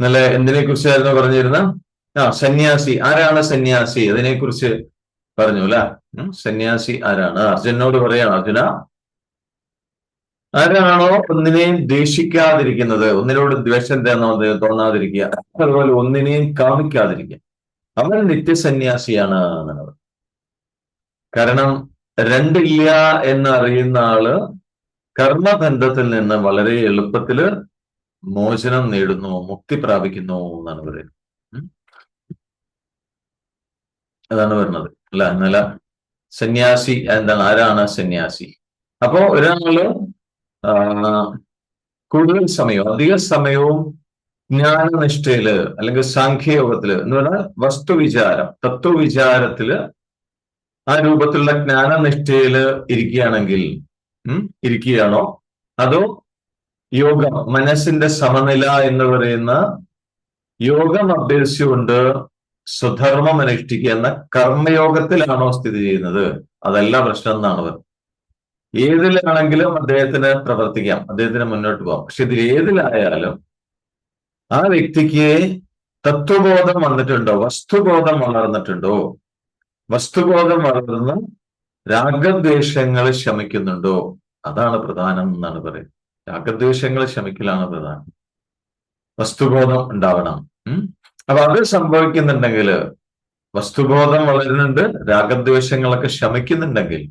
ഇന്നലെ എന്തിനെ കുറിച്ചായിരുന്നു പറഞ്ഞിരുന്ന ആ സന്യാസി. ആരാണ് സന്യാസി? അതിനെ കുറിച്ച് പറഞ്ഞു അല്ല? സന്യാസി ആരാണ്? അർജുനോട് പറയാണ് അർജുന. ആരാണോ ഒന്നിനെയും ദ്വേഷിക്കാതിരിക്കുന്നത്? ഒന്നിനോട് ദ്വേഷം തോന്നാ തോന്നാതിരിക്കുക. അതുപോലെ ഒന്നിനെയും കാമിക്കാതിരിക്കുക. അവൻ നിത്യസന്യാസിയാണ് എന്നാണ് കാരണം രണ്ടില്ല എന്നറിയുന്ന ആൾ കർമ്മബന്ധത്തിൽ നിന്ന് വളരെ എളുപ്പത്തിൽ മോചനം നേടുന്നു മുക്തി പ്രാപിക്കുന്നു എന്നാണ് പറയുന്നത്. അതാണ് വരുന്നത് അല്ല? എന്നല്ല സന്യാസി എന്താണ് ആരാണ് സന്യാസി? അപ്പോ ഒരാൾ കൂടുതൽ സമയവും അധിക സമയവും ജ്ഞാനനിഷ്ഠയിൽ അല്ലെങ്കിൽ സാഖ്യയോഗത്തിൽ എന്ന് പറഞ്ഞാൽ വസ്തുവിചാരം തത്വവിചാരത്തിൽ ആ രൂപത്തിലുള്ള ജ്ഞാനനിഷ്ഠയിൽ ഇരിക്കുകയാണെങ്കിൽ ഇരിക്കുകയാണോ? അതോ യോഗം മനസ്സിന്റെ സമനില എന്ന് പറയുന്ന യോഗം അഭ്യസിച്ചുകൊണ്ട് സ്വധർമ്മം അനുഷ്ഠിക്കുക എന്ന കർമ്മയോഗത്തിലാണോ സ്ഥിതി ചെയ്യുന്നത്? അതല്ല പ്രശ്നം എന്നാണ് പറയുന്നത് ഏതിലാണെങ്കിലും അദ്ദേഹത്തിന് പ്രവർത്തിക്കാം അദ്ദേഹത്തിന് മുന്നോട്ട് പോകാം. പക്ഷെ ഇതിൽ ഏതിലായാലും ആ വ്യക്തിക്ക് തത്വബോധം വന്നിട്ടുണ്ടോ? വസ്തുബോധം വളർന്നിട്ടുണ്ടോ? വസ്തുബോധം വളർന്ന് രാഗദ്വേഷങ്ങൾ ശമിക്കുന്നുണ്ടോ? അതാണ് പ്രധാനം എന്നാണ് പറയുന്നത്. രാഗദ്വേഷങ്ങൾ ശമിക്കലാണ് പ്രധാനം. വസ്തുബോധം ഉണ്ടാവണം. അപ്പൊ അത് സംഭവിക്കുന്നുണ്ടെങ്കിൽ വസ്തുബോധം വളരുന്നുണ്ട് രാഗദ്വേഷങ്ങളൊക്കെ ക്ഷമിക്കുന്നുണ്ടെങ്കിൽ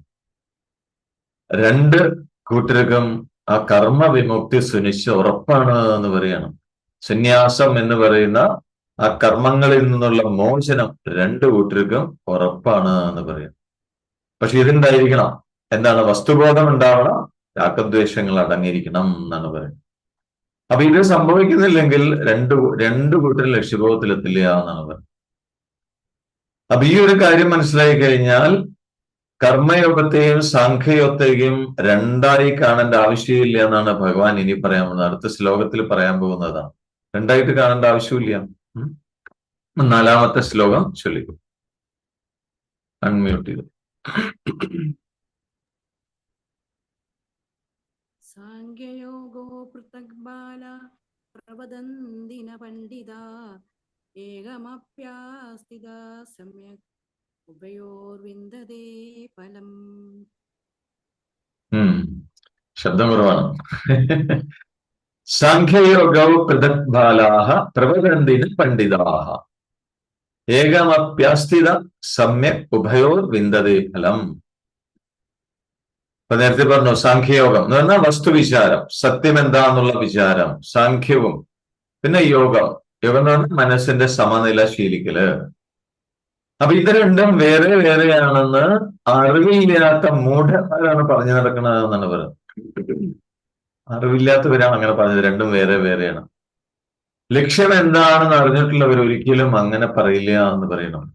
രണ്ട് കൂട്ടർക്കും ആ കർമ്മ വിമുക്തി സുനിശ്ച ഉറപ്പാണ് എന്ന് പറയണം. സന്യാസം എന്ന് പറയുന്ന ആ കർമ്മങ്ങളിൽ നിന്നുള്ള മോചനം രണ്ട് കൂട്ടർക്കും ഉറപ്പാണ് എന്ന് പറയണം. പക്ഷെ ഇതുണ്ടായിരിക്കണം. എന്താണ്? വസ്തുബോധം ഉണ്ടാവണം രാഗദ്വേഷങ്ങൾ അടങ്ങിയിരിക്കണം എന്നാണ് പറയുന്നത്. അപ്പൊ ഇത് സംഭവിക്കുന്നില്ലെങ്കിൽ രണ്ട് രണ്ട് കൂട്ടരും ലക്ഷ്യബോധത്തിലെത്തില്ല എന്നാണ് പറയുന്നത്. അപ്പൊ ഈ ഒരു കാര്യം മനസ്സിലായി കഴിഞ്ഞാൽ കർമ്മയോഗത്തെയും സാഖ്യയോഗത്തെയും രണ്ടായി കാണേണ്ട ആവശ്യമില്ല എന്നാണ് ഭഗവാൻ ഇനി പറയാൻ പോകുന്നത്. അടുത്ത ശ്ലോകത്തിൽ പറയാൻ പോകുന്നതാണ്. രണ്ടായിട്ട് കാണേണ്ട ആവശ്യമില്ല. നാലാമത്തെ ശ്ലോകം ചൊല്ലിക്കും. അൺമ്യൂട്ട് ചെയ്തു. दग्बाला प्रवदन्ति न पण्डिता एकमप्यास्तिदा सम्यक् उभयोर्विन्दते फलम् शब्दं ब्रवाणम् साङ्ख्ययोगौ प्रदग्बालाः प्रवदन्ति न पण्डिताः एकमप्यास्तिदा सम्यक् उभयोर्विन्दते फलम् അപ്പൊ നേരത്തെ പറഞ്ഞു സാഖ്യയോഗം. എന്ന് പറഞ്ഞാൽ വസ്തുവിചാരം സത്യം എന്താന്നുള്ള വിചാരം സാഖ്യവും. പിന്നെ യോഗം. യോഗം എന്ന് പറഞ്ഞാൽ മനസ്സിന്റെ സമനില ശീലിക്കൽ. അപ്പൊ ഇത് രണ്ടും വേറെ വേറെയാണെന്ന് അറിവില്ലാത്ത മൂഢന്മാരാണ് പറഞ്ഞു നടക്കുന്നത് എന്നാണ് പറയുന്നത്. അറിവില്ലാത്തവരാണ് അങ്ങനെ പറഞ്ഞത്. രണ്ടും വേറെ വേറെയാണ്. ലക്ഷ്യം എന്താണെന്ന് അറിഞ്ഞിട്ടുള്ളവർ ഒരിക്കലും അങ്ങനെ പറയില്ല എന്ന് പറയണം.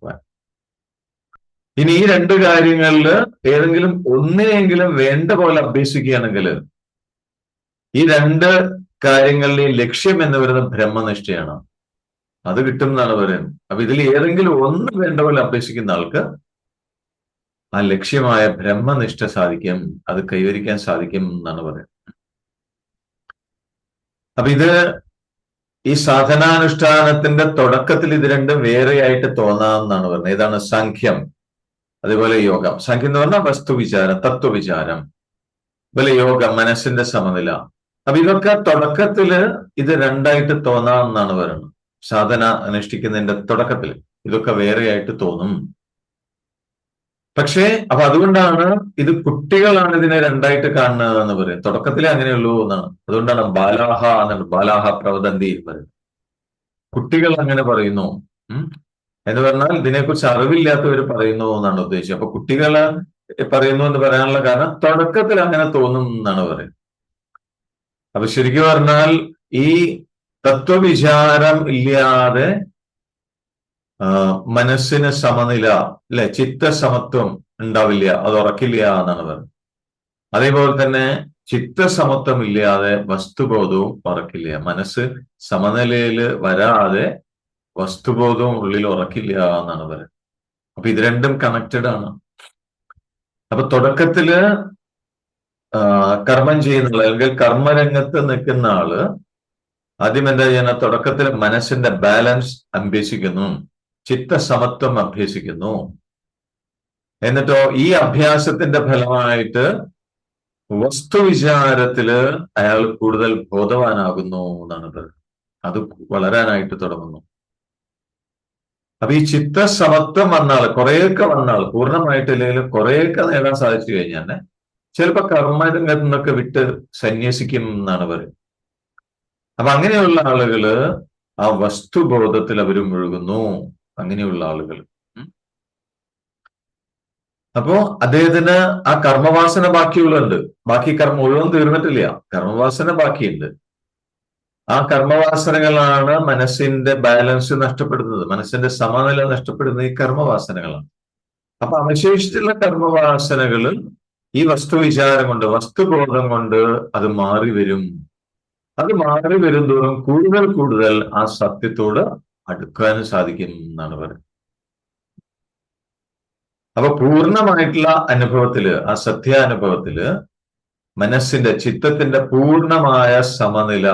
ഇനി ഈ രണ്ട് കാര്യങ്ങളിൽ ഏതെങ്കിലും ഒന്നിനെങ്കിലും വേണ്ട പോലെ അഭ്യസിക്കുകയാണെങ്കിൽ ഈ രണ്ട് കാര്യങ്ങളിലെയും ലക്ഷ്യം എന്ന് പറയുന്നത് ബ്രഹ്മനിഷ്ഠയാണ്. അത് കിട്ടും എന്നാണ് പറയുന്നത്. അപ്പൊ ഇതിൽ ഏതെങ്കിലും ഒന്ന് വേണ്ട പോലെ അഭ്യസിക്കുന്ന ആൾക്ക് ആ ലക്ഷ്യമായ ബ്രഹ്മനിഷ്ഠ സാധിക്കും അത് കൈവരിക്കാൻ സാധിക്കും എന്നാണ് പറയുന്നത്. അപ്പൊ ഇത് ഈ സാധനാനുഷ്ഠാനത്തിന്റെ തുടക്കത്തിൽ ഇത് രണ്ടും വേറെയായിട്ട് തോന്നാമെന്നാണ് പറയുന്നത്. ഇതാണ് സാഖ്യം. അതുപോലെ യോഗം. സംഖ്യ എന്ന് പറഞ്ഞാൽ വസ്തുവിചാരം തത്വവിചാരം അതുപോലെ യോഗം മനസ്സിന്റെ സമനില. അപ്പൊ ഇതൊക്കെ തുടക്കത്തിൽ ഇത് രണ്ടായിട്ട് തോന്നാമെന്നാണ് പറയുന്നത്. സാധന അനുഷ്ഠിക്കുന്നതിന്റെ തുടക്കത്തിൽ ഇതൊക്കെ വേറെയായിട്ട് തോന്നും. പക്ഷേ അപ്പൊ അതുകൊണ്ടാണ് ഇത് കുട്ടികളാണ് ഇതിനെ രണ്ടായിട്ട് കാണുന്നത് എന്ന് പറയും തുടക്കത്തിലെ അങ്ങനെയുള്ളൂ എന്നാണ്. അതുകൊണ്ടാണ് ബാലാഹ എന്നാണ് ബാലാഹ പ്രവദന്തി പറയുന്നത്. കുട്ടികൾ അങ്ങനെ പറയുന്നു. എന്ന് പറഞ്ഞാൽ ഇതിനെക്കുറിച്ച് അറിവില്ലാത്തവർ പറയുന്നു എന്നാണ് ഉദ്ദേശിച്ചത്. അപ്പൊ കുട്ടികൾ പറയുന്നു എന്ന് പറയാനുള്ള കാരണം തുടക്കത്തിൽ അങ്ങനെ തോന്നും എന്നാണ് പറയുന്നത്. അപ്പൊ ശരിക്കും പറഞ്ഞാൽ ഈ തത്വവിചാരം ഇല്ലാതെ മനസ്സിന് സമനില അല്ലെ ചിത്തസമത്വം ഉണ്ടാവില്ല അത് ഉറക്കില്ല എന്നാണ് പറയുന്നത്. അതേപോലെ തന്നെ ചിത്തസമത്വം ഇല്ലാതെ വസ്തുബോധവും ഉറക്കില്ല. മനസ്സ് സമനിലയിൽ വരാതെ വസ്തുബോധവും ഉള്ളിൽ ഉറക്കില്ല എന്നാണ് പറയുന്നത്. അപ്പൊ ഇത് രണ്ടും കണക്റ്റഡ് ആണ്. അപ്പൊ തുടക്കത്തിൽ കർമ്മം ചെയ്യുന്ന അല്ലെങ്കിൽ കർമ്മരംഗത്ത് നിൽക്കുന്ന ആൾ ആദ്യം എന്താ ചെയ്യുന്ന തുടക്കത്തിൽ മനസ്സിന്റെ ബാലൻസ് അഭ്യസിക്കുന്നു. ചിത്തസമത്വം അഭ്യസിക്കുന്നു. എന്നിട്ടോ ഈ അഭ്യാസത്തിന്റെ ഫലമായിട്ട് വസ്തുവിചാരത്തിൽ അയാൾ കൂടുതൽ ബോധവാനാകുന്നു എന്നാണ് പറയുന്നത്. അത് വളരാനായിട്ട് തുടങ്ങുന്നു. അപ്പൊ ഈ ചിത്ത സമത്വം വന്നാൾ കുറേയൊക്കെ വന്നാൾ പൂർണമായിട്ടില്ലെങ്കിലും കുറേയൊക്കെ നേടാൻ സാധിച്ചു കഴിഞ്ഞാൽ ചിലപ്പോ കർമ്മരംഗത്ത് നിന്നൊക്കെ വിട്ട് സന്യസിക്കും എന്നാണ് പറയുന്നത് അപ്പൊ അങ്ങനെയുള്ള ആളുകൾ ആ വസ്തുബോധത്തിൽ അവർ മുഴുകുന്നു. അങ്ങനെയുള്ള ആളുകൾ അപ്പോ അദ്ദേഹത്തിന് ആ കർമ്മവാസന ബാക്കിയുള്ളുണ്ട് ബാക്കി കർമ്മം മുഴുവൻ തീർന്നിട്ടില്ല. കർമ്മവാസന ബാക്കിയുണ്ട്. ആ കർമ്മവാസനകളാണ് മനസ്സിന്റെ ബാലൻസ് നഷ്ടപ്പെടുന്നത്. മനസ്സിന്റെ സമനില നഷ്ടപ്പെടുന്നത് ഈ കർമ്മവാസനകളാണ്. അപ്പൊ അവശേഷിച്ചുള്ള കർമ്മവാസനകൾ ഈ വസ്തുവിചാരം കൊണ്ട് വസ്തുബോധം കൊണ്ട് അത് മാറി വരും. അത് മാറി വരും തോറും കൂടുതൽ കൂടുതൽ ആ സത്യത്തോട് അടുക്കാൻ സാധിക്കും എന്നാണ് പറയുന്നത്. അപ്പൊ പൂർണമായിട്ടുള്ള അനുഭവത്തിൽ ആ സത്യാനുഭവത്തിൽ മനസ്സിന്റെ ചിത്തത്തിന്റെ പൂർണമായ സമനില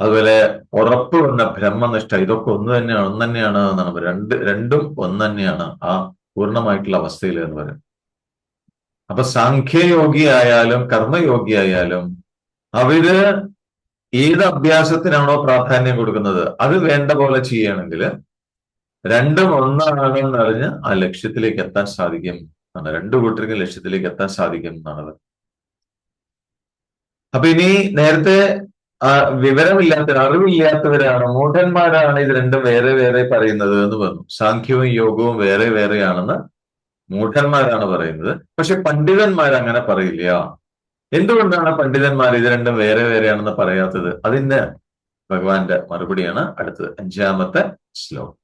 അതുപോലെ ഉറപ്പ് വന്ന ബ്രഹ്മനിഷ്ഠ ഇതൊക്കെ ഒന്ന് തന്നെയാണ് ഒന്ന് തന്നെയാണ് എന്നാണ് രണ്ട് രണ്ടും ഒന്ന് തന്നെയാണ് ആ പൂർണമായിട്ടുള്ള അവസ്ഥയിൽ എന്ന് പറയുന്നത്. അപ്പൊ സാഖ്യയോഗി ആയാലും ആയാലും അവർ ഏത് അഭ്യാസത്തിനാണോ പ്രാധാന്യം കൊടുക്കുന്നത്? അത് വേണ്ട പോലെ ചെയ്യുകയാണെങ്കിൽ രണ്ടും ഒന്നാണെന്ന് അറിഞ്ഞ് ആ ലക്ഷ്യത്തിലേക്ക് എത്താൻ സാധിക്കും എന്നാണ്. രണ്ടു കൂട്ടർക്കും ലക്ഷ്യത്തിലേക്ക് എത്താൻ സാധിക്കും എന്നാണ് അപ്പൊ ഇനി നേരത്തെ ആ വിവരമില്ലാത്ത അറിവില്ലാത്തവരാണ് മൂഢന്മാരാണ് ഇത് രണ്ടും വേറെ വേറെ പറയുന്നത് എന്ന് പറഞ്ഞു. സാഖ്യവും യോഗവും വേറെ വേറെയാണെന്ന് മൂഢന്മാരാണ് പറയുന്നത്. പക്ഷെ പണ്ഡിതന്മാർ അങ്ങനെ പറയില്ല. എന്തുകൊണ്ടാണ് പണ്ഡിതന്മാർ ഇത് രണ്ടും വേറെ വേറെയാണെന്ന് പറയാത്തത്? അതിന്റെ ഭഗവാന്റെ മറുപടിയാണ് അടുത്തത് അഞ്ചാമത്തെ ശ്ലോകം.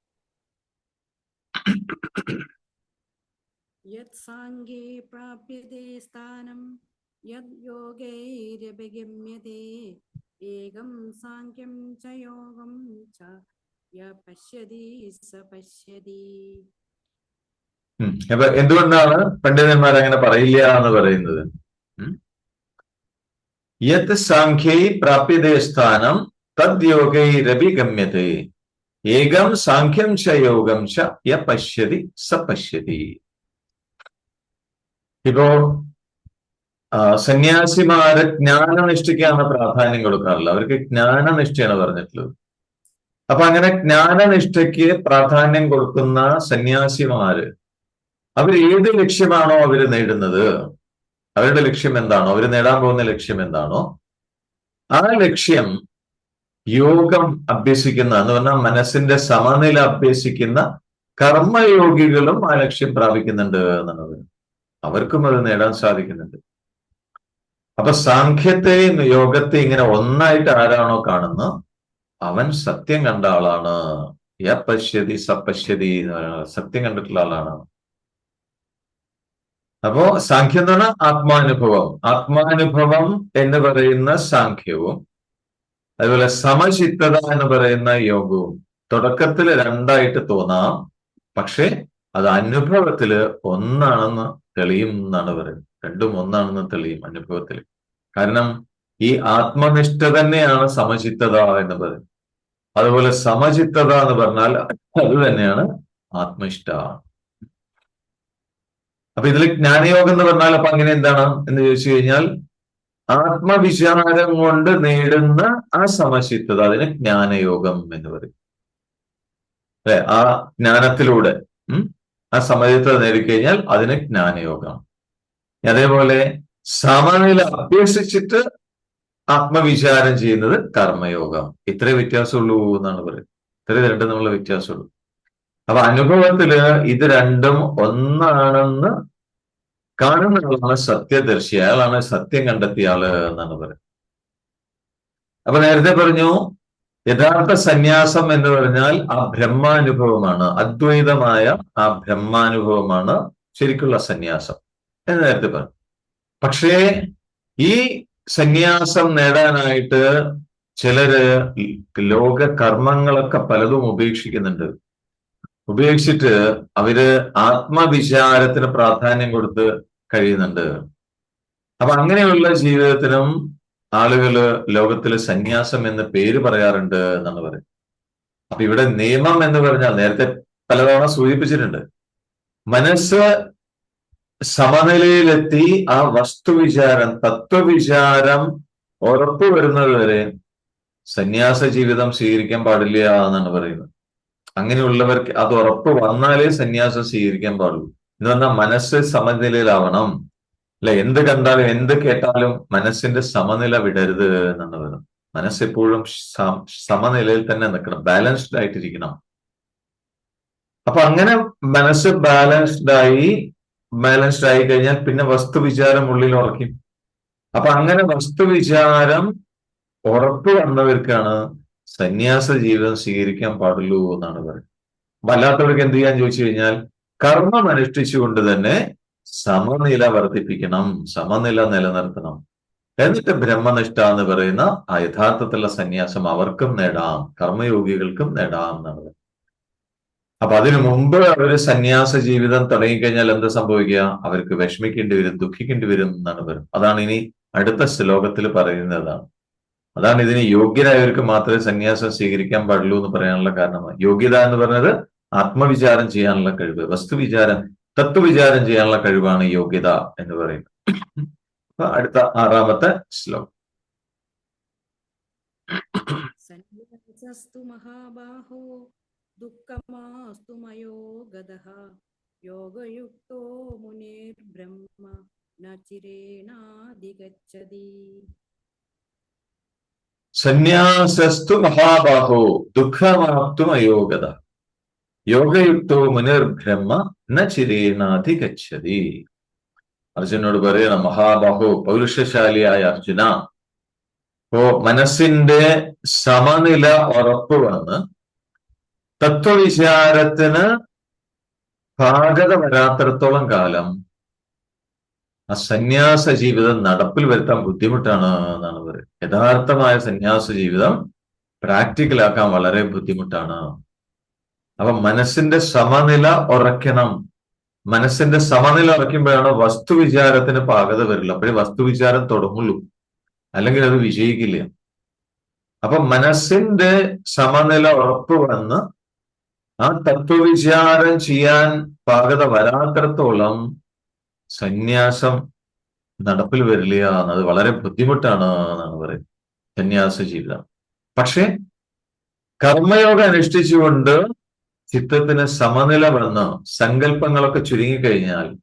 യത് സാംഗേ പ്രാപ്യത്തെ സ്ഥാനം ഏകം സാഖ്യം ച യോഗം ച. സ പശ്യതി. അപ്പൊ എന്തുകൊണ്ടാണ് പണ്ഡിതന്മാർ അങ്ങനെ പറയില്ല എന്ന് പറയുന്നത്. യത് സാഖ്യൈ പ്രാപ്യതേ സ്ഥാനം തദ്യോഗൈരഭിഗമ്യത്തെ ഏകം സാഖ്യം ച യോഗം ച യ പശ്യതി സ പശ്യതി. ഇപ്പോ സന്യാസിമാര് ജ്ഞാനനിഷ്ഠയ്ക്കാണ് പ്രാധാന്യം കൊടുക്കാറുള്ളത്. അവർക്ക് ജ്ഞാനനിഷ്ഠയാണ് പറഞ്ഞിട്ടുള്ളത്. അപ്പൊ അങ്ങനെ ജ്ഞാനനിഷ്ഠയ്ക്ക് പ്രാധാന്യം കൊടുക്കുന്ന സന്യാസിമാര് അവർ ഏത് ലക്ഷ്യമാണോ അവർ നേടുന്നത്? അവരുടെ ലക്ഷ്യം എന്താണോ? അവർ നേടാൻ പോകുന്ന ലക്ഷ്യം എന്താണോ? ആ ലക്ഷ്യം യോഗം അഭ്യസിക്കുന്ന എന്ന് പറഞ്ഞാൽ മനസ്സിന്റെ സമനില അഭ്യസിക്കുന്ന കർമ്മയോഗികളും ആ ലക്ഷ്യം പ്രാപിക്കുന്നുണ്ട് എന്നുള്ളത്. അവർക്കും അത് നേടാൻ സാധിക്കുന്നുണ്ട്. അപ്പൊ സാഖ്യത്തെയും യോഗത്തെ ഇങ്ങനെ ഒന്നായിട്ട് ആരാണോ കാണുന്നത് അവൻ സത്യം കണ്ട ആളാണ്. യപശ്യതി പശ്യതി സപശ്യതി എന്ന് പറയുന്നത് സത്യം കണ്ടിട്ടുള്ള ആളാണ് അപ്പോ സാഖ്യം എന്ന് പറഞ്ഞാൽ ആത്മാനുഭവം. ആത്മാനുഭവം എന്ന് പറയുന്ന സാഖ്യവും അതുപോലെ സമചിത്തത എന്ന് പറയുന്ന യോഗവും തുടക്കത്തിൽ രണ്ടായിട്ട് തോന്നാം. പക്ഷെ അത് അനുഭവത്തിൽ ഒന്നാണെന്ന് തെളിയും എന്നാണ് പറയുന്നത്. രണ്ടും ഒന്നാണെന്ന് തെളിയും അനുഭവത്തിൽ. കാരണം ഈ ആത്മനിഷ്ഠ തന്നെയാണ് സമചിത്തത എന്ന് പറയുന്നത് അതുപോലെ സമചിത്തത എന്ന് പറഞ്ഞാൽ അത് തന്നെയാണ് ആത്മനിഷ്ഠ. അപ്പൊ ഇതിൽ ജ്ഞാനയോഗം എന്ന് പറഞ്ഞാൽ അപ്പൊ അങ്ങനെ എന്താണ് എന്ന് ചോദിച്ചു കഴിഞ്ഞാൽ ആത്മവിചാരം കൊണ്ട് നേടുന്ന ആ സമചിത്തത അതിന് ജ്ഞാനയോഗം എന്ന് പറയും. അല്ലെ? ആ ജ്ഞാനത്തിലൂടെ ആ സമചിത്തത നേടിക്കഴിഞ്ഞാൽ അതിന് ജ്ഞാനയോഗം. അതേപോലെ സമനില അഭ്യസിച്ചിട്ട് ആത്മവിചാരം ചെയ്യുന്നത് കർമ്മയോഗം. ഇത്രേ വ്യത്യാസമുള്ളൂ എന്നാണ് പറയുന്നത്. ഇത്രേ രണ്ടും തമ്മിലുള്ള വ്യത്യാസമുള്ളൂ. അപ്പൊ അനുഭവത്തിൽ ഇത് രണ്ടും ഒന്നാണെന്ന് കാണുന്ന ആളാണ് സത്യദർശി. അയാളാണ് സത്യം കണ്ടെത്തിയ ആൾ എന്നാണ് പറയുന്നത്. അപ്പൊ നേരത്തെ പറഞ്ഞു യഥാർത്ഥ സന്യാസം എന്ന് പറഞ്ഞാൽ ആ ബ്രഹ്മാനുഭവമാണ്. അദ്വൈതമായ ആ ബ്രഹ്മാനുഭവമാണ് ശരിക്കുള്ള സന്യാസം. എന്ന് നേരത്തെ പറഞ്ഞു പക്ഷേ ഈ സന്യാസം നേടാനായിട്ട് ചിലര് ലോക കർമ്മങ്ങളൊക്കെ പലതും ഉപേക്ഷിക്കുന്നുണ്ട്. ഉപേക്ഷിച്ചിട്ട് അവർ ആത്മവിചാരത്തിന് പ്രാധാന്യം കൊടുത്ത് കഴിയുന്നുണ്ട്. അപ്പൊ അങ്ങനെയുള്ള ജീവിതത്തിനും ആളുകൾ ലോകത്തിൽ സന്യാസം എന്ന് പേര് പറയാറുണ്ട് എന്നാണ് പറയുന്നത്. അപ്പൊ ഇവിടെ നിയമം എന്ന് പറഞ്ഞാൽ നേരത്തെ പലതവണ സൂചിപ്പിച്ചിട്ടുണ്ട്. മനസ്സ് സമനിലയിലെത്തി ആ വസ്തുവിചാരം തത്വവിചാരം ഉറപ്പ് വരുന്നത് വരെ സന്യാസ ജീവിതം സ്വീകരിക്കാൻ പാടില്ല എന്നാണ് പറയുന്നത്. അങ്ങനെയുള്ളവർക്ക് അത് ഉറപ്പ് വന്നാലേ സന്യാസം സ്വീകരിക്കാൻ പാടുള്ളൂ. എന്ന് പറഞ്ഞാൽ മനസ്സ് സമനിലയിലാവണം. അല്ലെ? എന്ത് കണ്ടാലും എന്ത് കേട്ടാലും മനസ്സിന്റെ സമനില വിടരുത് എന്നാണ് പറയുന്നത്. മനസ്സെപ്പോഴും സമനിലയിൽ തന്നെ നിൽക്കണം. ബാലൻസ്ഡ് ആയിട്ടിരിക്കണം. അപ്പൊ അങ്ങനെ മനസ്സ് ബാലൻസ്ഡ് ആയി ബാലൻസ്ഡ് ആയി കഴിഞ്ഞാൽ പിന്നെ വസ്തുവിചാരം ഉള്ളിൽ ഉറക്കും അപ്പൊ അങ്ങനെ വസ്തുവിചാരം ഉറപ്പ് വന്നവർക്കാണ് സന്യാസ ജീവിതം സ്വീകരിക്കാൻ പാടുള്ളൂ എന്നാണ് പറയുന്നത്. വല്ലാത്തവർക്ക് എന്ത് ചെയ്യാൻ ചോദിച്ചു കഴിഞ്ഞാൽ കർമ്മം അനുഷ്ഠിച്ചുകൊണ്ട് തന്നെ സമനില വർദ്ധിപ്പിക്കണം സമനില നിലനിർത്തണം. എന്നിട്ട് ബ്രഹ്മനിഷ്ഠ എന്ന് പറയുന്ന ആ യഥാർത്ഥത്തിലുള്ള സന്യാസം അവർക്കും നേടാം കർമ്മയോഗികൾക്കും നേടാം പറയുന്നത്. അപ്പൊ അതിനു മുമ്പ് അവർ സന്യാസ ജീവിതം തുടങ്ങിക്കഴിഞ്ഞാൽ എന്ത് സംഭവിക്കുക? അവർക്ക് വിഷമിക്കേണ്ടി വരും ദുഃഖിക്കേണ്ടി വരും എന്നാണ് വരും അതാണ് ഇനി അടുത്ത ശ്ലോകത്തിൽ പറയുന്നതാണ്. അതാണ് ഇതിന് യോഗ്യരായവർക്ക് മാത്രമേ സന്യാസം സ്വീകരിക്കാൻ പാടുള്ളൂ എന്ന് പറയാനുള്ള കാരണം യോഗ്യത എന്ന് പറഞ്ഞത് ആത്മവിചാരം ചെയ്യാനുള്ള കഴിവ് വസ്തുവിചാരം തത്വവിചാരം ചെയ്യാനുള്ള കഴിവാണ് യോഗ്യത എന്ന് പറയുന്നത്. അപ്പൊ അടുത്ത ആറാമത്തെ ശ്ലോകം. സന്യാസസ്തു മഹാബാഹോ ദുഃഖമാസ്തു മയോ ഗതഃ യോഗയുക്തോ മുനിർബ്രഹ്മ ന ചിരേണാധിഗച്ഛതി. സന്യാസസ്തു മഹാബാഹോ ദുഃഖമാപ്തു അയോഗത യോഗയുക്തോ മുനിർബ്രഹ്മ ന ചിരേണാധി ഗച്ഛതി അർജുനോട് പറയണം മഹാബാഹോ പൗരുഷശാലിയായ അർജുന. ഇപ്പോ മനസ്സിന്റെ സമനില ഉറപ്പ് വന്ന് തത്വവിചാരത്തിന് പാകത വരാത്തിടത്തോളം കാലം ആ സന്യാസ ജീവിതം നടപ്പിൽ വരുത്താൻ ബുദ്ധിമുട്ടാണ് എന്നാണ് പറയുന്നത്. യഥാർത്ഥമായ സന്യാസ ജീവിതം പ്രാക്ടിക്കലാക്കാൻ വളരെ ബുദ്ധിമുട്ടാണ്. അപ്പൊ മനസ്സിന്റെ സമനില ഉറയ്ക്കണം. മനസ്സിന്റെ സമനില ഉറയ്ക്കുമ്പോഴാണ് വസ്തുവിചാരത്തിന് പാകത വരില്ല. അപ്പോഴേ വസ്തുവിചാരം തുടങ്ങുള്ളൂ. അല്ലെങ്കിൽ അത് വിജയിക്കില്ല. അപ്പൊ മനസ്സിന്റെ സമനില ഉറപ്പ് വന്ന് ആ തത്വവിചാരം ചെയ്യാൻ പാകത വരാത്തടത്തോളം സന്യാസം നടപ്പിൽ വരില്ല എന്നത് വളരെ ബുദ്ധിമുട്ടാണ് എന്നാണ് പറയുന്നത്. സന്യാസ ജീവിതം. പക്ഷെ കർമ്മയോഗം അനുഷ്ഠിച്ചുകൊണ്ട് ചിത്തത്തിന് സമനില വന്ന് സങ്കല്പങ്ങളൊക്കെ ചുരുങ്ങിക്കഴിഞ്ഞാൽ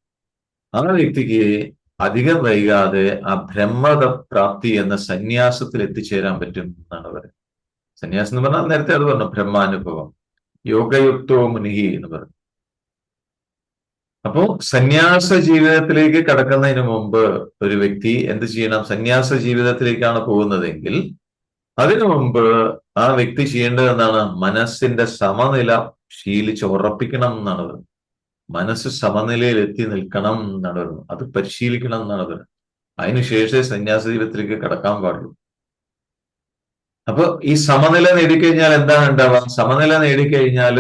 ആ വ്യക്തിക്ക് അധികം വൈകാതെ ആ ബ്രഹ്മത പ്രാപ്തി എന്ന സന്യാസത്തിൽ എത്തിച്ചേരാൻ പറ്റും എന്നാണ് പറയുന്നത്. സന്യാസം എന്ന് പറഞ്ഞാൽ നേരത്തെ അത് പറഞ്ഞു ബ്രഹ്മാനുഭവം. യോഗയുക്തോ മുനിഹി എന്ന് പറഞ്ഞു. അപ്പോ സന്യാസ ജീവിതത്തിലേക്ക് കടക്കുന്നതിന് മുമ്പ് ഒരു വ്യക്തി എന്ത് ചെയ്യണം? സന്യാസ ജീവിതത്തിലേക്കാണ് പോകുന്നതെങ്കിൽ അതിനു മുമ്പ് ആ വ്യക്തി ചെയ്യേണ്ടത് എന്താണ്? മനസ്സിന്റെ സമനില ശീലിച്ച് ഉറപ്പിക്കണം എന്നാണ് പറയുന്നത് മനസ്സ് സമനിലയിൽ എത്തി നിൽക്കണം എന്നാണ് പറയുന്നത് അത് പരിശീലിക്കണം എന്നാണ് പറയുന്നത് അതിനുശേഷമേ സന്യാസ ജീവിതത്തിലേക്ക് കടക്കാൻ പാടുള്ളൂ. അപ്പൊ ഈ സമനില നേടിക്കഴിഞ്ഞാൽ എന്താണ് ഉണ്ടാവുക? സമനില നേടിക്കഴിഞ്ഞാൽ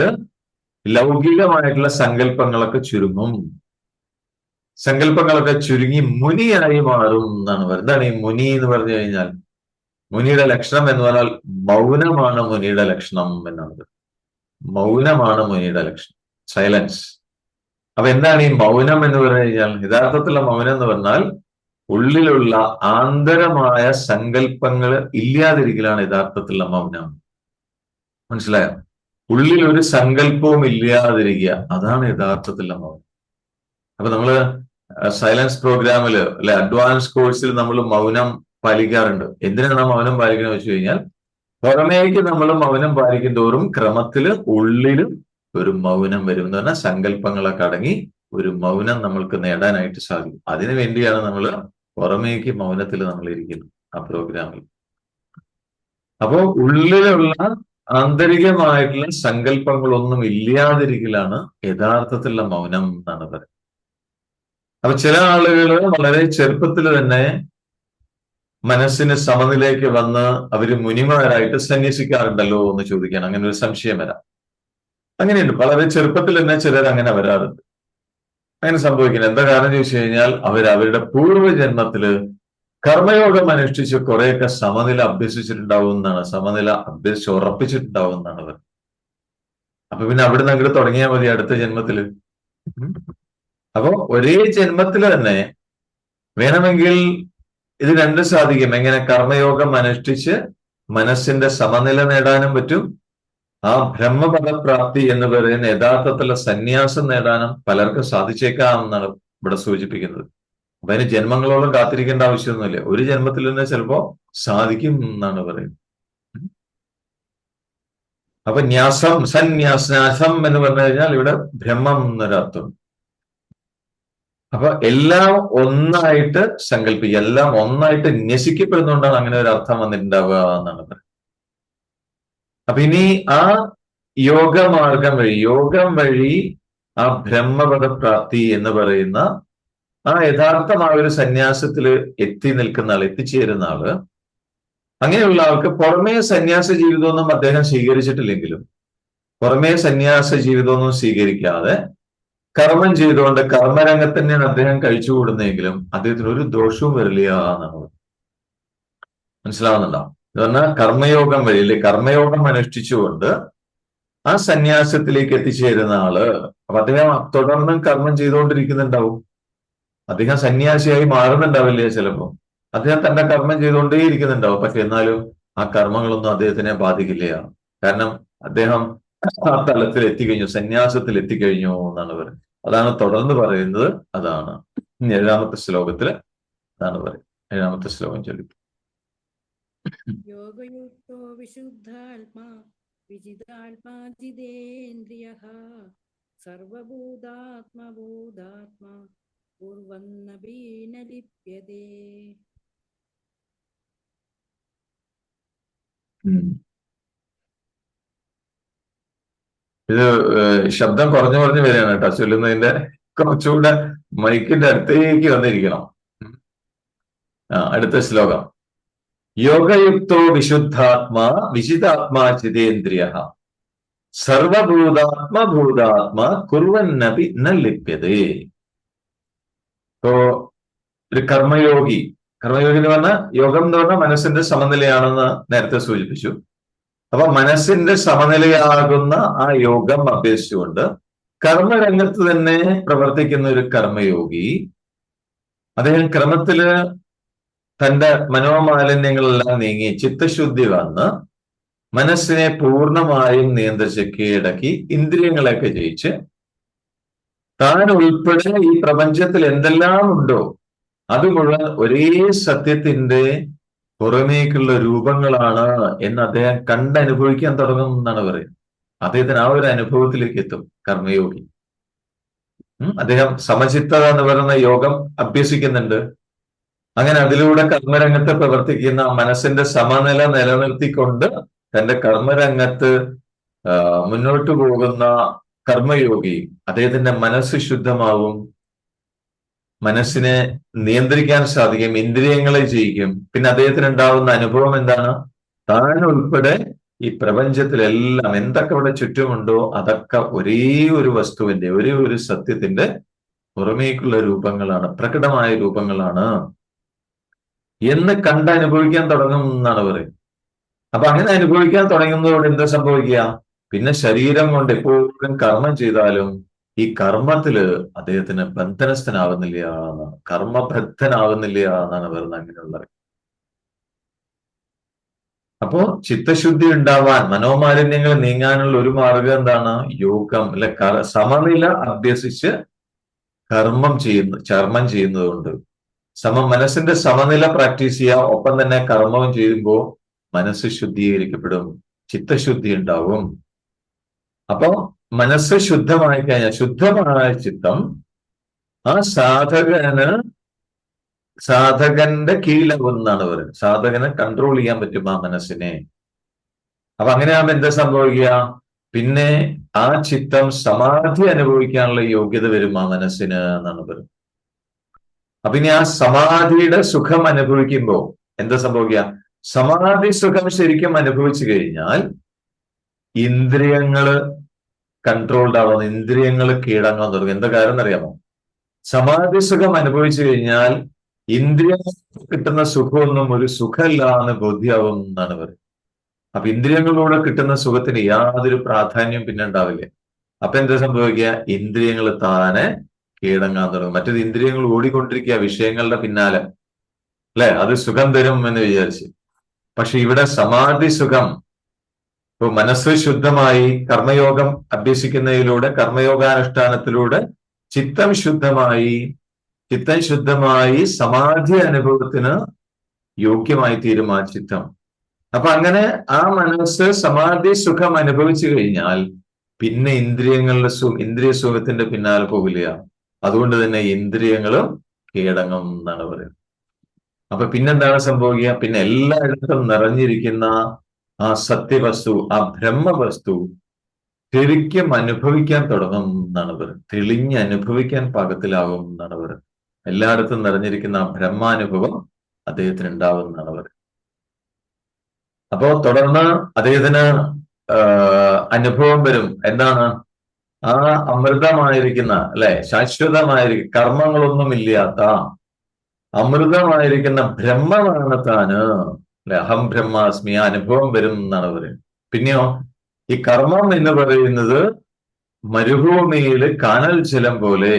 ലൗകികമായിട്ടുള്ള സങ്കല്പങ്ങളൊക്കെ ചുരുങ്ങും. സങ്കല്പങ്ങളൊക്കെ ചുരുങ്ങി മുനിയായി മാറും എന്നാണ് പറയുന്നത്. എന്താണ് ഈ മുനി എന്ന് പറഞ്ഞു കഴിഞ്ഞാൽ? മുനിയുടെ ലക്ഷണം എന്ന് പറഞ്ഞാൽ മൗനമാണ് മുനിയുടെ ലക്ഷണം എന്നാണ് മൗനമാണ് മുനിയുടെ ലക്ഷണം. സൈലൻസ്. അപ്പൊ എന്താണ് ഈ മൗനം എന്ന് പറഞ്ഞു കഴിഞ്ഞാൽ? യഥാർത്ഥത്തിലുള്ള മൗനം എന്ന് പറഞ്ഞാൽ ഉള്ളിലുള്ള ആന്തരമായ സങ്കല്പങ്ങൾ ഇല്ലാതിരിക്കലാണ് യഥാർത്ഥത്തിൽ മൗനം മനസ്സിലായോ? ഉള്ളിൽ ഒരു സങ്കല്പവും ഇല്ലാതിരിക്കുക അതാണ് യഥാർത്ഥത്തിലുള്ള മൗനം അപ്പൊ നമ്മൾ സൈലൻസ് പ്രോഗ്രാമിൽ അല്ലെ അഡ്വാൻസ് കോഴ്സിൽ നമ്മൾ മൗനം പാലിക്കാറുണ്ട്. എന്തിനാണ് മൗനം പാലിക്കുന്നത് വെച്ച് കഴിഞ്ഞാൽ പുറമേക്ക് നമ്മൾ മൗനം പാലിക്കും തോറും ക്രമത്തിൽ ഉള്ളിലും ഒരു മൗനം വരും എന്ന് പറഞ്ഞാൽ സങ്കല്പങ്ങളൊക്കെ അടങ്ങി ഒരു മൗനം നമ്മൾക്ക് നേടാനായിട്ട് സാധിക്കും. അതിനു വേണ്ടിയാണ് നമ്മൾ പുറമേക്ക് മൗനത്തിൽ നമ്മൾ ഇരിക്കുന്നു ആ പ്രോഗ്രാമിൽ. അപ്പോ ഉള്ളിലുള്ള ആന്തരികമായിട്ടുള്ള സങ്കല്പങ്ങളൊന്നും ഇല്ലാതിരിക്കലാണ് യഥാർത്ഥത്തിലുള്ള മൗനം എന്നാണ് പറയുന്നത്. അപ്പൊ ചില ആളുകൾ വളരെ ചെറുപ്പത്തിൽ തന്നെ മനസ്സിന് സമനിലേക്ക് വന്ന് അവർ മുനിമാരായിട്ട് സന്യസിക്കാറുണ്ടല്ലോ എന്ന് ചോദിക്കാൻ അങ്ങനെ ഒരു സംശയം വരാം. അങ്ങനെയുണ്ട്. വളരെ ചെറുപ്പത്തിൽ തന്നെ ചിലർ അങ്ങനെ വരാറുണ്ട്. അങ്ങനെ സംഭവിക്കുന്നത് എന്താ കാരണം ചോദിച്ചു കഴിഞ്ഞാൽ അവർ അവരുടെ പൂർവജന്മത്തിൽ കർമ്മയോഗം അനുഷ്ഠിച്ച് കുറെയൊക്കെ സമനില അഭ്യസിച്ചിട്ടുണ്ടാവും എന്നാണ് സമനില അഭ്യസിച്ച് ഉറപ്പിച്ചിട്ടുണ്ടാവും എന്നാണ് അവർ അപ്പൊ പിന്നെ അവിടുന്ന് അങ്ങോട്ട് തുടങ്ങിയാൽ മതി അടുത്ത ജന്മത്തിൽ. അപ്പോ ഒരേ ജന്മത്തിൽ തന്നെ വേണമെങ്കിൽ ഇത് രണ്ടും സാധിക്കും. എങ്ങനെ കർമ്മയോഗം അനുഷ്ഠിച്ച് മനസ്സിന്റെ സമനില നേടാനും പറ്റും ആ ബ്രഹ്മപദപ്രാപ്തി എന്ന് പറയുന്ന യഥാർത്ഥത്തിലുള്ള സന്യാസം നേടാനും പലർക്കും സാധിച്ചേക്കാം എന്നാണ് ഇവിടെ സൂചിപ്പിക്കുന്നത്. അപ്പൊ അതിന് ജന്മങ്ങളോളം കാത്തിരിക്കേണ്ട ആവശ്യമൊന്നുമില്ല. ഒരു ജന്മത്തിൽ തന്നെ ചിലപ്പോ സാധിക്കും എന്നാണ് പറയുന്നത്. അപ്പൊ ന്യാസം സന്യാസ്നാസം എന്ന് പറഞ്ഞു കഴിഞ്ഞാൽ ഇവിടെ ബ്രഹ്മം എന്നൊരർത്ഥം അപ്പൊ എല്ലാം ഒന്നായിട്ട് സങ്കല്പിക്കുക എല്ലാം ഒന്നായിട്ട് ന്യസിക്കപ്പെടുന്നതുകൊണ്ടാണ് അങ്ങനെ ഒരു അർത്ഥം വന്നിട്ടുണ്ടാവുക എന്നാണ് പറയുന്നത്. അപ്പൊ ഇനി ആ യോഗമാർഗം വഴി യോഗം വഴി ആ ബ്രഹ്മപദപ്രാപ്തി എന്ന് പറയുന്ന ആ യഥാർത്ഥമായ ഒരു സന്യാസത്തിൽ എത്തി നിൽക്കുന്ന ആൾ എത്തിച്ചേരുന്ന ആൾ അങ്ങനെയുള്ള ആൾക്ക് പുറമേ സന്യാസ ജീവിതമൊന്നും അദ്ദേഹം സ്വീകരിച്ചിട്ടില്ലെങ്കിലും പുറമേ സന്യാസ ജീവിതമൊന്നും സ്വീകരിക്കാതെ കർമ്മം ചെയ്തുകൊണ്ട് കർമ്മരംഗത്ത് തന്നെയാണ് അദ്ദേഹം കഴിച്ചുകൂടുന്നതെങ്കിലും അദ്ദേഹത്തിന് ഒരു ദോഷവും വരില്ല എന്നാണ്. മനസ്സിലാവുന്നുണ്ടോ എന്ന് പറഞ്ഞാൽ കർമ്മയോഗം വഴി അല്ലെ? കർമ്മയോഗം അനുഷ്ഠിച്ചുകൊണ്ട് ആ സന്യാസത്തിലേക്ക് എത്തിച്ചേരുന്ന ആൾ അപ്പൊ അദ്ദേഹം തുടർന്നും കർമ്മം ചെയ്തുകൊണ്ടിരിക്കുന്നുണ്ടാവും. അദ്ദേഹം സന്യാസിയായി മാറുന്നുണ്ടാവില്ല ചിലപ്പോ? അദ്ദേഹം തന്റെ കർമ്മം ചെയ്തുകൊണ്ടേ ഇരിക്കുന്നുണ്ടാവും പക്ഷെ എന്നാലും ആ കർമ്മങ്ങളൊന്നും അദ്ദേഹത്തിനെ ബാധിക്കില്ല. കാരണം അദ്ദേഹം ആ തലത്തിൽ എത്തിക്കഴിഞ്ഞു സന്യാസത്തിൽ എത്തിക്കഴിഞ്ഞു എന്നാണ് പറയുന്നത്. അതാണ് തുടർന്ന് പറയുന്നത്. അതാണ്. ഏഴാമത്തെ ശ്ലോകത്തിൽ അതാണ് പറയുന്നത്. ഏഴാമത്തെ ശ്ലോകം ചൊല്ലി യോഗയുക്തോ വിശുദ്ധാത്മാ വിജിതാത്മാ ജിതേന്ദ്രിയ സർവഭൂതാത്മഭൂതാത്മാ പൂർവന്നവീന ലിപ്യതേ ഇത് ശബ്ദം കുറഞ്ഞു കുറഞ്ഞു വരികയാണ് കേട്ടോ ചൊല്ലുന്നതിന്റെ. കുറച്ചുകൂടെ മൈക്കിന്റെ അടുത്തേക്ക് വന്നിരിക്കണം. അടുത്ത ശ്ലോകം. യോഗയുക്തോ വിശുദ്ധാത്മാ വിശിതാത്മാ ചിതേന്ദ്രിയ. സർവഭൂതാത്മഭൂതാത്മാ കുർവന്നപി ന ലിപ്യത. ഇപ്പോ ഒരു കർമ്മയോഗി കർമ്മയോഗി എന്ന് പറഞ്ഞാൽ യോഗം എന്ന് പറഞ്ഞാൽ മനസ്സിന്റെ സമനിലയാണെന്ന് നേരത്തെ സൂചിപ്പിച്ചു. അപ്പൊ മനസ്സിന്റെ സമനിലയാകുന്ന ആ യോഗം അഭ്യസിച്ചുകൊണ്ട് കർമ്മരംഗത്ത് തന്നെ പ്രവർത്തിക്കുന്ന ഒരു കർമ്മയോഗി. അദ്ദേഹം ക്രമത്തിൽ തന്റെ മനോമാലിന്യങ്ങളെല്ലാം നീങ്ങി ചിത്തശുദ്ധി വന്ന് മനസ്സിനെ പൂർണമായും നിയന്ത്രിച്ച് കീഴടക്കി ഇന്ദ്രിയങ്ങളെയൊക്കെ ജയിച്ച് താൻ ഉൾപ്പെടെ ഈ പ്രപഞ്ചത്തിൽ എന്തെല്ലാം ഉണ്ടോ അത് മുഴുവൻ ഒരേ സത്യത്തിന്റെ പുറമേക്കുള്ള രൂപങ്ങളാണ് എന്ന് അദ്ദേഹം കണ്ടനുഭവിക്കാൻ തുടങ്ങും എന്നാണ് പറയുന്നത്. അദ്ദേഹത്തിന് ആ ഒരു അനുഭവത്തിലേക്ക് എത്തും കർമ്മയോഗി. അദ്ദേഹം സമചിത്തത എന്ന് പറയുന്ന യോഗം അഭ്യസിക്കുന്നുണ്ട്. അങ്ങനെ അതിലൂടെ കർമ്മരംഗത്ത് പ്രവർത്തിക്കുന്ന മനസ്സിന്റെ സമനില നിലനിർത്തിക്കൊണ്ട് തന്റെ കർമ്മരംഗത്ത് മുന്നോട്ട് പോകുന്ന കർമ്മയോഗി അദ്ദേഹത്തിന്റെ മനസ്സ് ശുദ്ധമാവും. മനസ്സിനെ നിയന്ത്രിക്കാൻ സാധിക്കും ഇന്ദ്രിയങ്ങളെ ജയിക്കും. പിന്നെ അദ്ദേഹത്തിന് ഉണ്ടാവുന്ന അനുഭവം എന്താണ്? താൻ ഉൾപ്പെടെ ഈ പ്രപഞ്ചത്തിലെല്ലാം എന്തൊക്കെ ഇവിടെ ചുറ്റുമുണ്ടോ അതൊക്കെ ഒരേ ഒരു വസ്തുവിന്റെ ഒരേ ഒരു സത്യത്തിന്റെ പുറമേക്കുള്ള രൂപങ്ങളാണ് പ്രകടമായ രൂപങ്ങളാണ്. എന്ന് കണ്ട് അനുഭവിക്കാൻ തുടങ്ങും എന്നാണ് പറയുന്നത് അപ്പൊ അങ്ങനെ അനുഭവിക്കാൻ തുടങ്ങുന്നതോടെ എന്താ സംഭവിക്കുക? പിന്നെ ശരീരം കൊണ്ട് എപ്പോഴും കർമ്മം ചെയ്താലും ഈ കർമ്മത്തിൽ അദ്ദേഹത്തിന് ബന്ധനസ്ഥനാവുന്നില്ല എന്നാണ്. കർമ്മബദ്ധനാവുന്നില്ല എന്നാണ് പറയുന്നത് അങ്ങനെയുള്ളത്. അപ്പോ ചിത്തശുദ്ധി ഉണ്ടാവാൻ മനോമാലിന്യങ്ങൾ നീങ്ങാനുള്ള ഒരു മാർഗം എന്താണ്? യോഗം അല്ലെ? സമനില അഭ്യസിച്ച് കർമ്മം ചെയ്യുന്നു ചർമ്മം ചെയ്യുന്നതുകൊണ്ട്. സമ മനസ്സിന്റെ സമനില പ്രാക്ടീസ് ചെയ്യുക ഒപ്പം തന്നെ കർമ്മവും ചെയ്യുമ്പോൾ മനസ്സ് ശുദ്ധീകരിക്കപ്പെടും ചിത്തശുദ്ധി ഉണ്ടാവും. അപ്പോ മനസ്സ് ശുദ്ധമായി കഴിഞ്ഞാൽ ശുദ്ധമായ ചിത്തം ആ സാധകന് സാധകന്റെ കീഴിലാകുമെന്നാണ് പറയുന്നത്. സാധകനെ കൺട്രോൾ ചെയ്യാൻ പറ്റും ആ മനസ്സിനെ. അപ്പൊ അങ്ങനെയാകുമ്പോ എന്താ സംഭവിക്കുക? പിന്നെ ആ ചിത്തം സമാധി അനുഭവിക്കാനുള്ള യോഗ്യത വരും ആ മനസ്സിന് എന്നാണ് പറയുന്നത്. അപ്പൊ ഇനി ആ സമാധിയുടെ സുഖം അനുഭവിക്കുമ്പോൾ എന്താ സംഭവിക്കുക? സമാധി സുഖം ശരിക്കും അനുഭവിച്ചു കഴിഞ്ഞാൽ ഇന്ദ്രിയങ്ങൾ കൺട്രോൾഡ് ആവുന്ന. ഇന്ദ്രിയങ്ങൾ കീഴടങ്ങാൻ തുടങ്ങും. എന്താ കാരണം അറിയാമോ സമാധി സുഖം അനുഭവിച്ചു കഴിഞ്ഞാൽ ഇന്ദ്രിയ കിട്ടുന്ന സുഖമൊന്നും ഒരു സുഖമല്ല എന്ന് ബോധ്യാവും എന്നാണ് പറയുന്നത്. അപ്പൊ ഇന്ദ്രിയങ്ങളിലൂടെ കിട്ടുന്ന സുഖത്തിന് യാതൊരു പ്രാധാന്യം പിന്നെ ഉണ്ടാവില്ലേ? അപ്പൊ എന്താ സംഭവിക്കുക? ഇന്ദ്രിയങ്ങൾ താനെ കീഴടങ്ങാൻ തുടങ്ങും മറ്റേത് ഇന്ദ്രിയങ്ങൾ ഓടിക്കൊണ്ടിരിക്കുക വിഷയങ്ങളുടെ പിന്നാലെ. അല്ലെ? അത് സുഖം തരും എന്ന് വിചാരിച്ച്. പക്ഷെ ഇവിടെ സമാധി സുഖം. ഇപ്പൊ മനസ്സ് ശുദ്ധമായി കർമ്മയോഗം അഭ്യസിക്കുന്നതിലൂടെ കർമ്മയോഗാനുഷ്ഠാനത്തിലൂടെ ചിത്തം ശുദ്ധമായി ചിത്തം ശുദ്ധമായി സമാധി അനുഭവത്തിന് യോഗ്യമായി തീരും ആ ചിത്തം. അപ്പൊ അങ്ങനെ ആ മനസ്സ് സമാധി സുഖം അനുഭവിച്ചു കഴിഞ്ഞാൽ പിന്നെ ഇന്ദ്രിയങ്ങളുടെ സു ഇന്ദ്രിയ സുഖത്തിന്റെ പിന്നാലെ പോകില്ല. അതുകൊണ്ട് തന്നെ ഇന്ദ്രിയങ്ങളും കീഴടങ്ങും എന്നാണ് പറയുന്നത്. അപ്പൊ പിന്നെന്താണ് സംഭവിക്കുക? പിന്നെ എല്ലായിടത്തും നിറഞ്ഞിരിക്കുന്ന ആ സത്യവസ്തു ആ ബ്രഹ്മവസ്തു ശരിക്കും അനുഭവിക്കാൻ തുടങ്ങും എന്നാണ് പറയുന്നത്. തെളിഞ്ഞ് അനുഭവിക്കാൻ പാകത്തിലാകും എന്നാണ് പറയുന്നത്. എല്ലായിടത്തും നിറഞ്ഞിരിക്കുന്ന ആ ബ്രഹ്മാനുഭവം അദ്ദേഹത്തിന് ഉണ്ടാവും എന്നാണ് പറയുന്നത്. അപ്പോ തുടർന്ന് അദ്ദേഹത്തിന് അനുഭവം വരും. എന്താണ്? ആ അമൃതമായിരിക്കുന്ന അല്ലെ? ശാശ്വതമായിരിക്കും കർമ്മങ്ങളൊന്നുമില്ലാത്ത അമൃതമായിരിക്കുന്ന ബ്രഹ്മമാണ് താന് അല്ലെ? അഹം ബ്രഹ്മാസ്മി അനുഭവം വരും എന്നാണ് പറയുന്നത്. പിന്നെയോ ഈ കർമ്മം എന്ന് പറയുന്നത് മരുഭൂമിയിൽ കാനൽ ജലം പോലെ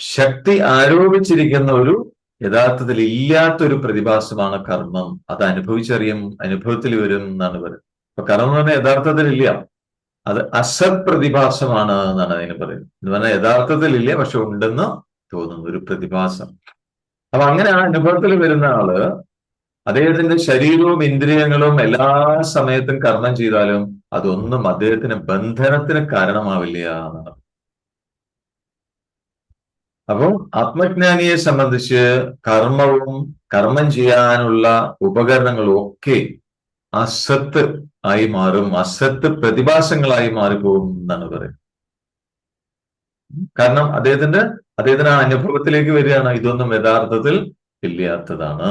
ശക്തി ആരോപിച്ചിരിക്കുന്ന ഒരു യഥാർത്ഥത്തിൽ ഇല്ലാത്തൊരു പ്രതിഭാസമാണ് കർമ്മം. അത് അനുഭവിച്ചറിയും അനുഭവത്തിൽ വരും എന്നാണ് പറയുന്നത്. അപ്പൊ കർമ്മം തന്നെ യഥാർത്ഥത്തിൽ ഇല്ല. അത് അസത് പ്രതിഭാസമാണ് എന്നാണ് അതിന് പറയുന്നത്. എന്ന് പറഞ്ഞാൽ യഥാർത്ഥത്തിൽ ഇല്ല പക്ഷെ ഉണ്ടെന്ന് തോന്നുന്നു ഒരു പ്രതിഭാസം. അപ്പൊ അങ്ങനെ ആ അനുഭവത്തിൽ വരുന്ന ആൾ അദ്ദേഹത്തിന്റെ ശരീരവും ഇന്ദ്രിയങ്ങളും എല്ലാ സമയത്തും കർമ്മം ചെയ്താലും അതൊന്നും അദ്ദേഹത്തിന് ബന്ധനത്തിന് കാരണമാവില്ല എന്നാണ്. അപ്പോൾ ആത്മജ്ഞാനിയെ സംബന്ധിച്ച് കർമ്മവും കർമ്മം ചെയ്യാനുള്ള ഉപകരണങ്ങളും ഒക്കെ അസത്ത് ആയി മാറും അസത്ത് പ്രതിഭാസങ്ങളായി മാറിപ്പോകും എന്നാണ് പറയുന്നത്. കാരണം അദ്ദേഹത്തിന്റെ അദ്ദേഹത്തിന് ആ അനുഭവത്തിലേക്ക് വരികയാണ്. ഇതൊന്നും യഥാർത്ഥത്തിൽ ഇല്ലാത്തതാണ്.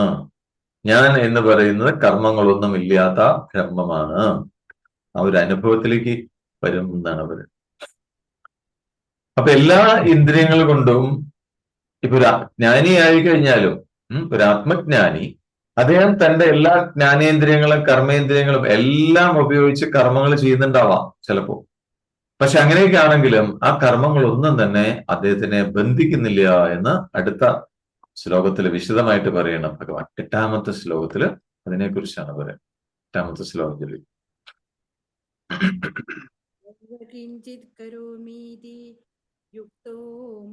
ഞാൻ എന്ന് പറയുന്നത് കർമ്മങ്ങളൊന്നും ഇല്ലാത്ത ബ്രഹ്മമാണ്. ആ ഒരു അനുഭവത്തിലേക്ക് വരും എന്നാണ് അവർ അപ്പൊ എല്ലാ ഇന്ദ്രിയങ്ങൾ കൊണ്ടും ഇപ്പൊ ഒരു ജ്ഞാനിയായി കഴിഞ്ഞാലും ഒരു ആത്മജ്ഞാനി അദ്ദേഹം തന്റെ എല്ലാ ജ്ഞാനേന്ദ്രിയങ്ങളും കർമ്മേന്ദ്രിയങ്ങളും എല്ലാം ഉപയോഗിച്ച് കർമ്മങ്ങൾ ചെയ്യുന്നുണ്ടാവാം ചിലപ്പോ. പക്ഷെ അങ്ങനെയൊക്കെ ആണെങ്കിലും ആ കർമ്മങ്ങളൊന്നും തന്നെ അദ്ദേഹത്തിനെ ബന്ധിക്കുന്നില്ല എന്ന് അടുത്ത ശ്ലോകത്തിൽ വിശദമായിട്ട് പറയണം. ഭഗവാൻ എട്ടാമത്തെ ശ്ലോകത്തിൽ അതിനെക്കുറിച്ചാണ് പറയുന്നത്. എട്ടാമത്തെ ശ്ലോകത്തിൽ കിഞ്ചിത് കരോമീതി യുക്തോ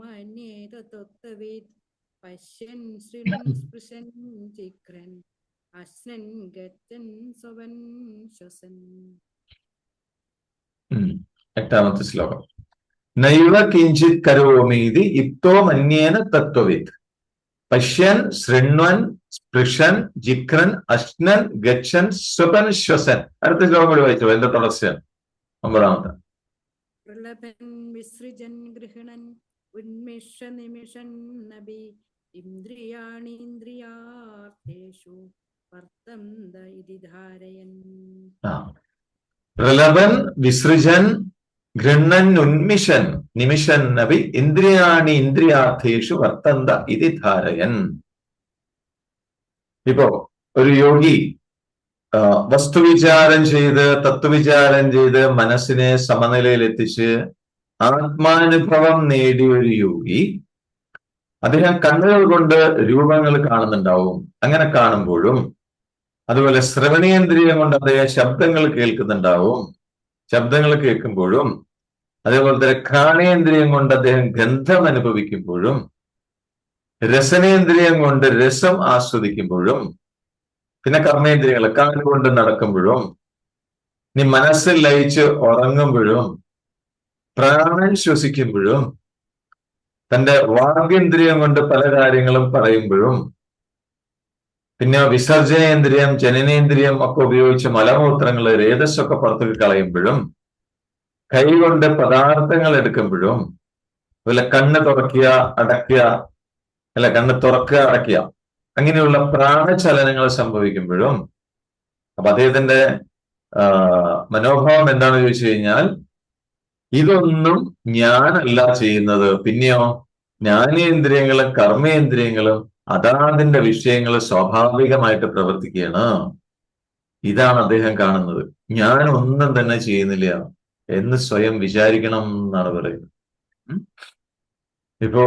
മന്യേത തത്വവേദ് പശ്യൻ ശൃണൻ സ്പൃശൻ ചിക്രൻ അശ്നൻ ഗച്ഛൻ സ്വവൻ ശ്വസൻ. എട്ടാമത്തെ ശ്ലോകം. നൈവ കിഞ്ചിത് കരോമീതി ഇത്തോ മന്യേന തത്വവിത് പശ്യൻ ശൃണ്വൻ സ്പൃശൻ ജിഖ്രൻ അശ്നൻ ഗച്ഛൻ സ്വപൻ ശ്വസൻ. അടുത്ത ശ്ലോകം കൂടി വായിച്ചു എന്റെ തുടർച്ചയാണ് ഒമ്പതാമത്തെ. പ്രളപൻ വിസൃജൻ ഗൃഹണൻ. ഉന്മിഷ നിമിഷൻ നബി ഇന്ദ്രിയാണീന്ദ്രിയാർത്ഥേഷു വർത്തന്ത ഇതി ധാരയൻ. ആ. വിസൃജൻ ഗൃണ്ണൻ ഉന്മിഷൻ നിമിഷൻ നബി ഇന്ദ്രിയാണി ഇന്ദ്രിയാർത്ഥേഷു വർത്തന്ത ഇതി ധാരയൻ. ഇപ്പോ ഒരു യോഗി വസ്തുവിചാരം ചെയ്ത് തത്വവിചാരം ചെയ്ത് മനസ്സിനെ സമനിലയിൽ എത്തിച്ച് ആത്മാനുഭവം നേടിയ ഒരു യോഗി അദ്ദേഹം കണ്ണുകൾ കൊണ്ട് രൂപങ്ങൾ കാണുന്നുണ്ടാവും. അങ്ങനെ കാണുമ്പോഴും അതുപോലെ ശ്രവണേന്ദ്രിയം കൊണ്ട് അദ്ദേഹം ശബ്ദങ്ങൾ കേൾക്കുന്നുണ്ടാവും. ശബ്ദങ്ങൾ കേൾക്കുമ്പോഴും അതേപോലെ തന്നെ ഘ്രാണേന്ദ്രിയം കൊണ്ട് അദ്ദേഹം ഗന്ധം അനുഭവിക്കുമ്പോഴും രസനേന്ദ്രിയം കൊണ്ട് രസം ആസ്വദിക്കുമ്പോഴും പിന്നെ കർമ്മേന്ദ്രിയങ്ങൾ കാലുകൊണ്ട് നടക്കുമ്പോഴും ഇനി മനസ്സിൽ ലയിച്ച് ഉറങ്ങുമ്പോഴും പ്രാണൻ ശ്വസിക്കുമ്പോഴും തന്റെ വാഗേന്ദ്രിയം കൊണ്ട് പല കാര്യങ്ങളും പറയുമ്പോഴും പിന്നെ വിസർജനേന്ദ്രിയം ജനനേന്ദ്രിയം ഒക്കെ ഉപയോഗിച്ച് മലമൂത്രങ്ങൾ രേതസ്സൊക്കെ പുറത്തേക്ക് കളയുമ്പോഴും കൈകൊണ്ട് പദാർത്ഥങ്ങൾ എടുക്കുമ്പോഴും അതുപോലെ കണ്ണ് തുറക്കുക അടയ്ക്കുക അല്ല കണ്ണ് തുറക്കുക അടയ്ക്കുക. അങ്ങനെയുള്ള പ്രാണചലനങ്ങൾ സംഭവിക്കുമ്പോഴും അപ്പൊ അദ്ദേഹത്തിന്റെ മനോഭാവം എന്താണെന്ന് ചോദിച്ചു കഴിഞ്ഞാൽ ഇതൊന്നും ഞാനല്ല ചെയ്യുന്നത്. പിന്നെയോ? ജ്ഞാനേന്ദ്രിയങ്ങളും കർമ്മേന്ദ്രിയങ്ങളും അതാതിന്റെ വിഷയങ്ങൾ സ്വാഭാവികമായിട്ട് പ്രവർത്തിക്കുകയാണ്. ഇതാണ് അദ്ദേഹം കാണുന്നത്. ഞാൻ ഒന്നും തന്നെ ചെയ്യുന്നില്ല എന്ന് സ്വയം വിചാരിക്കണം എന്നാണ് പറയുന്നത്. ഇപ്പോ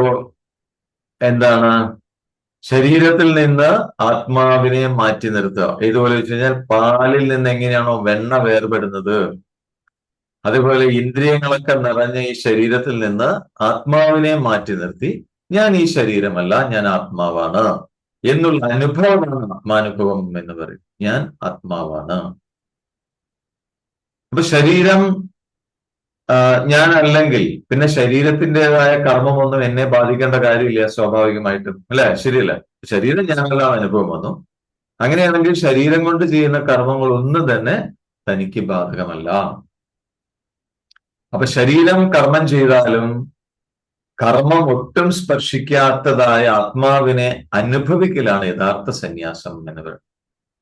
എന്താണ്? ശരീരത്തിൽ നിന്ന് ആത്മാവിനെ മാറ്റി നിർത്തുക. ഇതുപോലെ വെച്ച് കഴിഞ്ഞാൽ പാലിൽ നിന്ന് എങ്ങനെയാണോ വെണ്ണ വേർപെടുന്നത്? അതുപോലെ ഇന്ദ്രിയങ്ങളൊക്കെ നിറഞ്ഞ ഈ ശരീരത്തിൽ നിന്ന് ആത്മാവിനെ മാറ്റി നിർത്തി ഞാൻ ഈ ശരീരമല്ല ഞാൻ ആത്മാവാണ് എന്നുള്ള അനുഭവമാണ് ആത്മാനുഭവം എന്ന് പറയും. ഞാൻ ആത്മാവാണ്. അപ്പൊ ശരീരം ഞാൻ അല്ലെങ്കിൽ പിന്നെ ശരീരത്തിന്റെതായ കർമ്മമൊന്നും എന്നെ ബാധിക്കേണ്ട കാര്യമില്ല സ്വാഭാവികമായിട്ടും. അല്ലെ? ശരിയല്ല? ശരീരം ഞാനല്ല അനുഭവം വന്നു. അങ്ങനെയാണെങ്കിൽ ശരീരം കൊണ്ട് ചെയ്യുന്ന കർമ്മങ്ങൾ ഒന്നും തന്നെ തനിക്ക് ബാധകമല്ല. അപ്പൊ ശരീരം കർമ്മം ചെയ്താലും കർമ്മം ഒട്ടും സ്പർശിക്കാത്തതായ ആത്മാവിനെ അനുഭവിക്കലാണ് യഥാർത്ഥ സന്യാസം എന്ന് പറയുന്നത്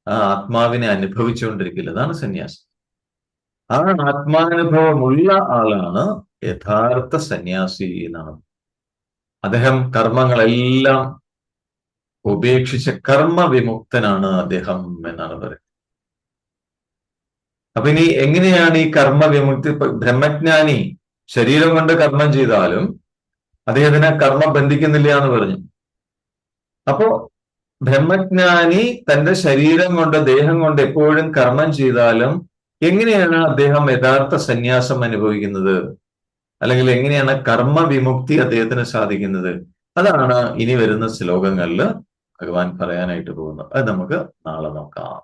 ആ ആത്മാവിനെ അനുഭവിച്ചുകൊണ്ടിരിക്കില്ല അതാണ് സന്യാസം. ആ ആത്മാനുഭവമുള്ള ആളാണ് യഥാർത്ഥ സന്യാസി എന്നാണ്. അദ്ദേഹം കർമ്മങ്ങളെല്ലാം ഉപേക്ഷിച്ച കർമ്മവിമുക്തനാണ് അദ്ദേഹം എന്നാണ് പറയുന്നത്. അപ്പൊ ഇനി എങ്ങനെയാണ് ഈ കർമ്മ വിമുക്തി ബ്രഹ്മജ്ഞാനി ശരീരം കൊണ്ട് കർമ്മം ചെയ്താലും അദ്ദേഹത്തിന് കർമ്മം ബന്ധിക്കുന്നില്ല എന്ന് പറഞ്ഞു. അപ്പോ ബ്രഹ്മജ്ഞാനി തന്റെ ശരീരം കൊണ്ട് ദേഹം കൊണ്ട് എപ്പോഴും കർമ്മം ചെയ്താലും എങ്ങനെയാണ് അദ്ദേഹം യഥാർത്ഥ സന്യാസം അനുഭവിക്കുന്നത്? അല്ലെങ്കിൽ എങ്ങനെയാണ് കർമ്മ വിമുക്തി അദ്ദേഹത്തിന് സാധിക്കുന്നത്? അതാണ് ഇനി വരുന്ന ശ്ലോകങ്ങളിൽ ഭഗവാൻ പറയാനായിട്ട് പോകുന്നത്. അത് നമുക്ക് നാളെ നോക്കാം.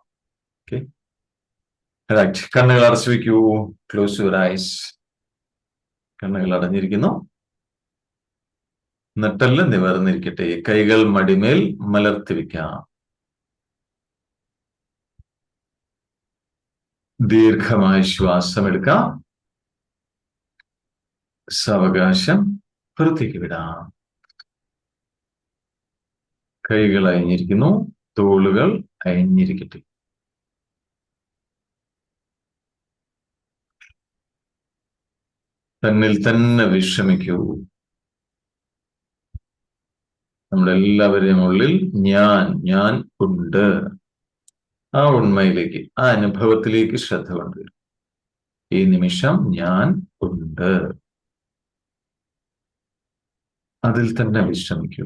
ഓക്കെ. റൈറ്റ് കണ്ണുകൾ അടച്ചു വയ്ക്കൂ. ക്ലോസ് യുവർ ഐസ് കണ്ണുകൾ അടഞ്ഞിരിക്കുന്നു. നെട്ടൽ നിവർന്നിരിക്കട്ടെ. കൈകൾ മടിമേൽ മലർത്തി വെക്കാം ദീർഘമായ ശ്വാസം എടുക്കാം സാവകാശം പുറത്തേക്ക് വിടാം. കൈകൾ അയഞ്ഞിരിക്കുന്നു. തോളുകൾ അയഞ്ഞിരിക്കട്ടെ. തന്നിൽ തന്നെ വിശ്രമിക്കൂ നമ്മുടെ എല്ലാവരെയും ഉള്ളിൽ ഞാൻ ഞാൻ ഉണ്ട്. ആ ഉണ്മയിലേക്ക് ആ അനുഭവത്തിലേക്ക് ശ്രദ്ധ കൊണ്ടുവരും. ഈ നിമിഷം ഞാൻ ഉണ്ട്. അതിൽ തന്നെ വിശ്രമിക്കൂ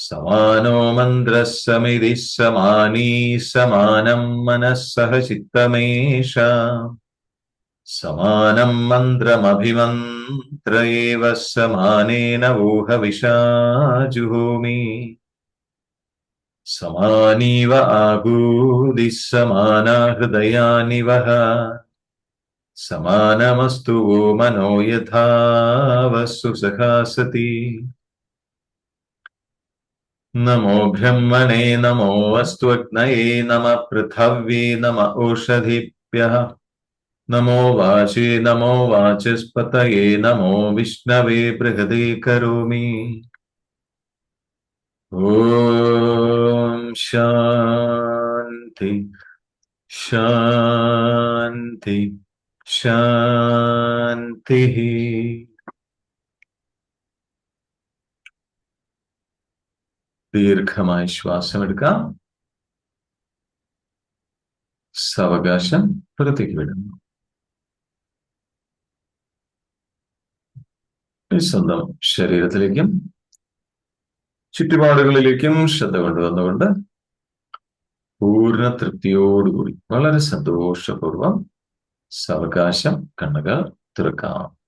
സമാനോ മന്ത്രസമിതി സമാനീ സമാനം മനസ്സഹ സഹ ചിത്തമേഷ സമാനം മന്ത്രമഭിമന്ത്ര ഏവ സമാനേന ഊഹവിഷാജുഹോമി സമാനീവ ആഗൂതി സമാനാ ഹൃദയാനി വഹ സമാനമസ്തു മനോ യഥാ വസ്തു സഖാസതി नमो ब्रह्मणे, नमो अस्तुग्नये नम पृथव्ये, नम ओषधिभ्यः नमो वाचे, नमो वाचस्पतये, नमो विष्णवे, बृहदे ओ ॐ शान्ति शान्ति, शान्तिः। ദീർഘമായ ശ്വാസം എടുക്കാം. സാവകാശം പുറത്തേക്ക് വിടുന്നു. സ്വന്തം ശരീരത്തിലേക്കും ചുറ്റുപാടുകളിലേക്കും ശ്രദ്ധ കൊണ്ടുവന്നുകൊണ്ട് പൂർണ തൃപ്തിയോടുകൂടി വളരെ സന്തോഷപൂർവം സാവകാശം കണ്ണുകൾ തുറക്കാം.